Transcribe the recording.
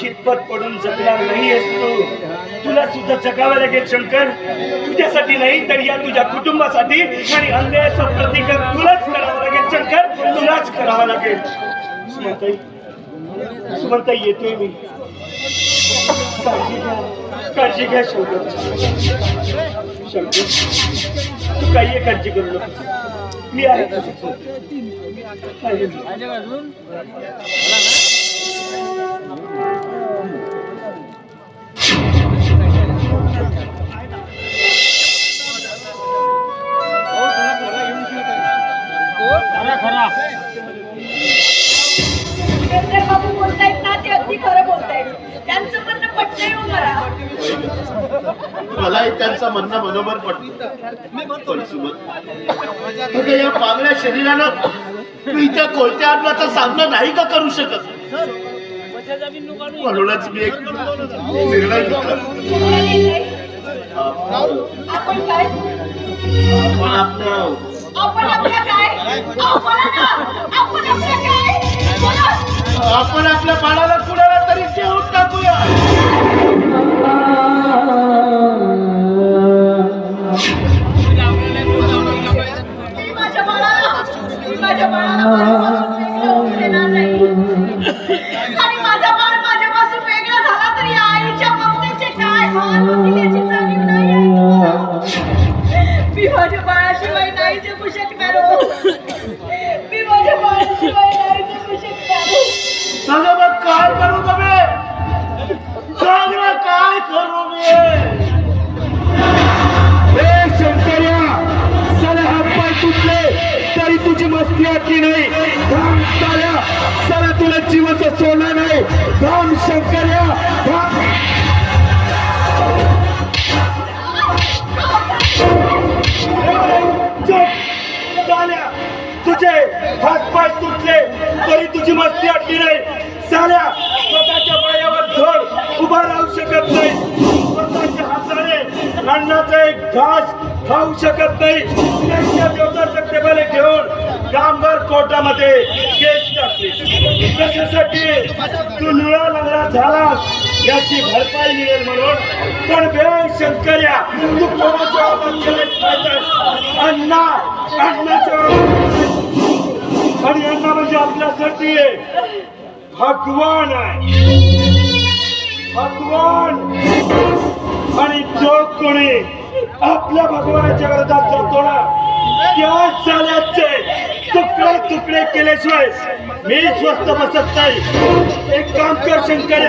खितपत पडून जगणार नाहीयेस तू. तुला सुद्धा जगावं लागेल शंकर. तुझ्यासाठी नाही तर या तुझ्या कुटुंबासाठी आणि अन्यायाचं प्रतिकार तुलाच करावं लागेल शंकर. तुलाच करावं लागेल. सुमनताई सुमनताई येतोय मी. काळजी घ्या. काळजी घ्या शंकर. शंकर तू काही काळजी करू नको मी आहे. मलाही त्यांचं म्हणणं बरोबर पडतं या पागळ्या शरीरानं तू इथे कोणत्या अन्नाचा सामना नाही का करू शकत? म्हणूनच मी एक निर्णय घेतला? आपण आपलं आपण आपल्या बाळाला कुणाला तरी देऊन टाकूया. माझ्या बाळाला माझ्या बाळाला माझ्या बाळाशिवाय नाही जगू शकणार हो. मी माझ्या बाळाशिवाय नाही जगू शकणार हो. सांगा मग काय करू तुम्ही? सांग ना काय करू मी? शंकर्या साला हात पाय तुटले तरी तुझी मस्ती आटली नाही. धाम साल्या साला तुला जिवंत सोडला नाही. धाम शंकर्या. तुझे हात पाय तुटले तरी तुझी मस्ती अटली नाही. साऱ्या स्वतःच्या पायावर धड उभा राहू शकत नाही. स्वतःच्या हाताने अन्नाचा एक घास खाऊ शकत नाही. त्यांच्या देवताचं टेबल घेऊन कामगार कोर्टामध्ये केस टाकली. कशासाठी? तू निळा लंगडा झालास याची भरपाई मिळेल म्हणून. पण बे शंकर्या तू कोणाच्या अण्णा अण्णाच्या आणि अण्णा म्हणजे आपल्यासाठी भगवान आहे. भगवान. आणि जो कोणी आपल्या भगवानाच्या विरोधात जातो ना त्या साल्याचे तुकडे तुकडे केल्याशिवाय मी स्वस्त बसत नाही. एक काम कर शंकर